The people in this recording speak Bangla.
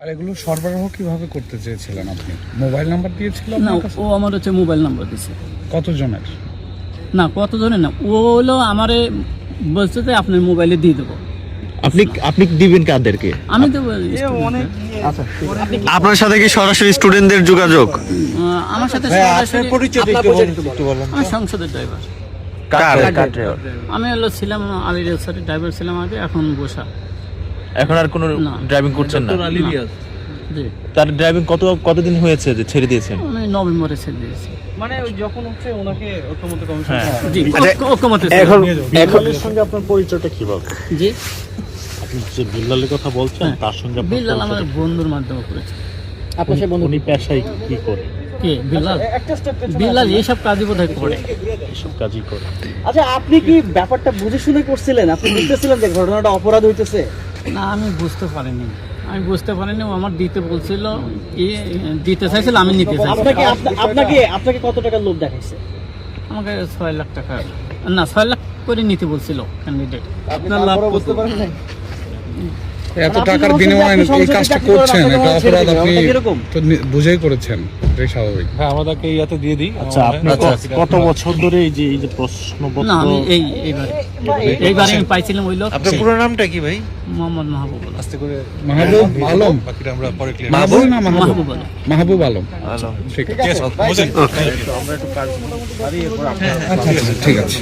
আর এগুলো সরবরাহ কীভাবে করতে চেয়েছিলেন আপনি? মোবাইল নাম্বার দিয়েছিল না ও আমার হচ্ছে মোবাইল নাম্বার দিছে কতজনের? না কত জনের না ও হলো আমারে বলছে যে আপনার মোবাইলে দিয়ে দেবো। আপনি আপনি দিবেন কাদেরকে? আমি তো আপনার সাথে কি সরাসরি স্টুডেন্টদের যোগাযোগ? আমার সাথে সরাসরি আমি সংসদের ড্রাইভার কার? আমি হলো ছিলাম আলী রেলসারের ড্রাইভার ছিলাম আগে এখন বসা। এখন আর কোনো ড্রাইভিং করছেন না? তার ড্রাইভিং কত কতদিন হয়েছে যে ছেড়ে দিয়েছেন? নভেম্বরে ছেড়ে দিয়েছি। মানে যখন হচ্ছে ওনাকে ঐক্যমত্য কমিশন হ্যাঁ। জি আচ্ছা, ঐক্য- ঐক্যমতে ছিলাম। এখন এখন সঙ্গে আপনার পরিচয়টা কীভাবে জি। আপনি যে বিল্লালের কথা বলছেন হ্যাঁ। তার সঙ্গে বিল্লাল বন্ধুর মাধ্যমে করেছে। উনি- উনি পেশায় কি করে? কে? বিল্লাল? বিল্লাল এইসব কাজই বোধহয় করে। এসব কাজই করে। আচ্ছা আপনি কি ব্যাপারটা বুঝে শুনে করছিলেন? আপনি বুঝতেছিলেন যে ঘটনাটা অপরাধ হইতেছে? না আমি বুঝতে পারিনি। আমি বুঝতে পারিনি ও আমার দিতে বলছিল এ দিতে চাইছিল আমি নিতে আপনাকে আপনাকে আপনাকে কত টাকা লোভ দেখাইছে? আমাকে ছয় লাখ টাকা না ছয় লাখ করে নিতে বলছিল ক্যান্ডিডেট আপনার লাভ করতে পারেন এত মানে টাকার বিনিময়ে এই কাজটা করছেন এটা অপরাধ আপনি তো বুঝেই করেছেন এটাই স্বাভাবিক। হ্যাঁ আমাদেরকে ইয়াতে দিয়ে দিই। আচ্ছা আপনি কত বছর ধরে এই যে এই যে প্রশ্নপত্র না আমি এই এইবারে। এইবারে আমি পাইছিলাম ওই লোক। আপনার পুরো নামটা কি ভাই? মোহাম্মদ মাহবুব আলম। আস্তে করে মাহবুব আলম। বাকিটা আমরা পরে ক্লিয়ার মাহবুব? না মাহবুব। মাহবুব আলম। মাহবুব আলম। ঠিক আছে বুঝেন। আচ্ছা আচ্ছা, ঠিক আছে।